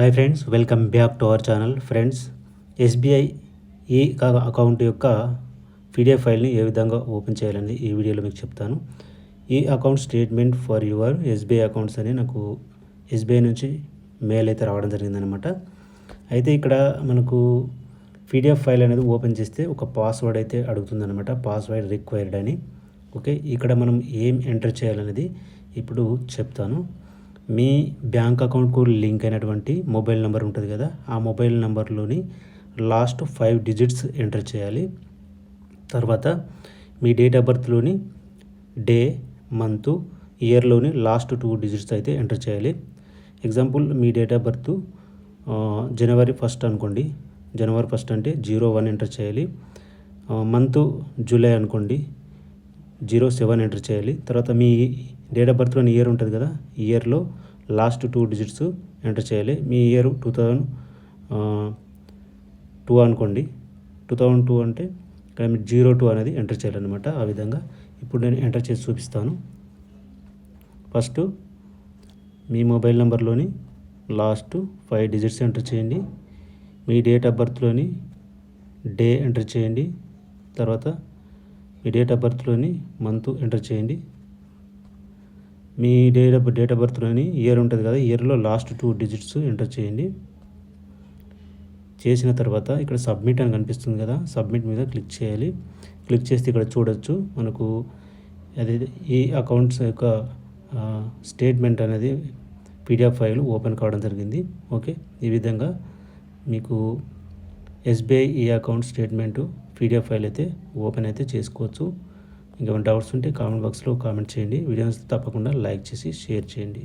Hi friends welcome back to our channel friends SBI ఈ account యొక్క PDF ఫైల్ని ఏ విధంగా ఓపెన్ చేయాలని ఈ వీడియోలో మీకు చెప్తాను. ఈ account statement for your SBI accounts అని నాకు ఎస్బీఐ నుంచి మెయిల్ అయితే రావడం జరిగిందనమాట అయితే ఇక్కడ మనకు పీడిఎఫ్ ఫైల్ అనేది ఓపెన్ చేస్తే ఒక పాస్వర్డ్ అయితే అడుగుతుందనమాట పాస్వర్డ్ రిక్వైర్డ్ అని. ఓకే ఇక్కడ మనం ఏం ఎంటర్ చేయాలనేది ఇప్పుడు చెప్తాను. మీ బ్యాంక్ అకౌంట్కు లింక్ అయినటువంటి మొబైల్ నెంబర్ ఉంటుంది కదా ఆ మొబైల్ నెంబర్లోని లాస్ట్ ఫైవ్ డిజిట్స్ ఎంటర్ చేయాలి. తర్వాత మీ డేట్ ఆఫ్ బర్త్లోని డే మంత్ ఇయర్లోని లాస్ట్ టూ డిజిట్స్ అయితే ఎంటర్ చేయాలి. Example me date of birth January first అనుకోండి. జనవరి ఫస్ట్ అంటే జీరో వన్ ఎంటర్ చేయాలి. మంత్ జూలై అనుకోండి. జీరో సెవెన్ ఎంటర్ చేయాలి. తర్వాత మీ డేట్ ఆఫ్ బర్త్లోని ఇయర్ ఉంటుంది కదా? ఇయర్లో లాస్ట్ టూ డిజిట్స్ ఎంటర్ చేయాలి. మీ ఇయర్ టూ థౌజండ్ టూ అనుకోండి. టూ థౌజండ్ టూ అంటే ఇక్కడ మీరు జీరో టూ అనేది ఎంటర్ చేయాలన్నమాట ఆ విధంగా. ఇప్పుడు నేను ఎంటర్ చేసి చూపిస్తాను. ఫస్ట్ మీ మొబైల్ నెంబర్లోని లాస్ట్ ఫైవ్ డిజిట్స్ ఎంటర్ చేయండి. మీ డేట్ ఆఫ్ బర్త్లోని డే ఎంటర్ చేయండి. తర్వాత మీ డేట్ ఆఫ్ బర్త్లోని మంత్ ఎంటర్ చేయండి. మీ డేట్ ఆఫ్ డేట్ ఆఫ్ బర్త్లోని ఇయర్ ఉంటుంది కదా ఇయర్లో లాస్ట్ టూ డిజిట్స్ ఎంటర్ చేయండి. చేసిన తర్వాత ఇక్కడ సబ్మిట్ అని కనిపిస్తుంది కదా సబ్మిట్ మీద క్లిక్ చేయాలి. క్లిక్ చేస్తే ఇక్కడ చూడొచ్చు మనకు అదే ఈ అకౌంట్స్ యొక్క స్టేట్మెంట్ అనేది పీడిఎఫ్ ఫైల్ ఓపెన్ కావడం జరిగింది. ఓకే ఈ విధంగా మీకు ఎస్బీఐ ఈ అకౌంట్ స్టేట్మెంటు పీడిఎఫ్ ఫైల్ అయితే ఓపెన్ అయితే చేసుకోవచ్చు. ఇంకేమైనా డౌట్స్ ఉంటే కామెంట్ బాక్స్లో కామెంట్ చేయండి. వీడియోస్ తప్పకుండా లైక్ చేసి షేర్ చేయండి.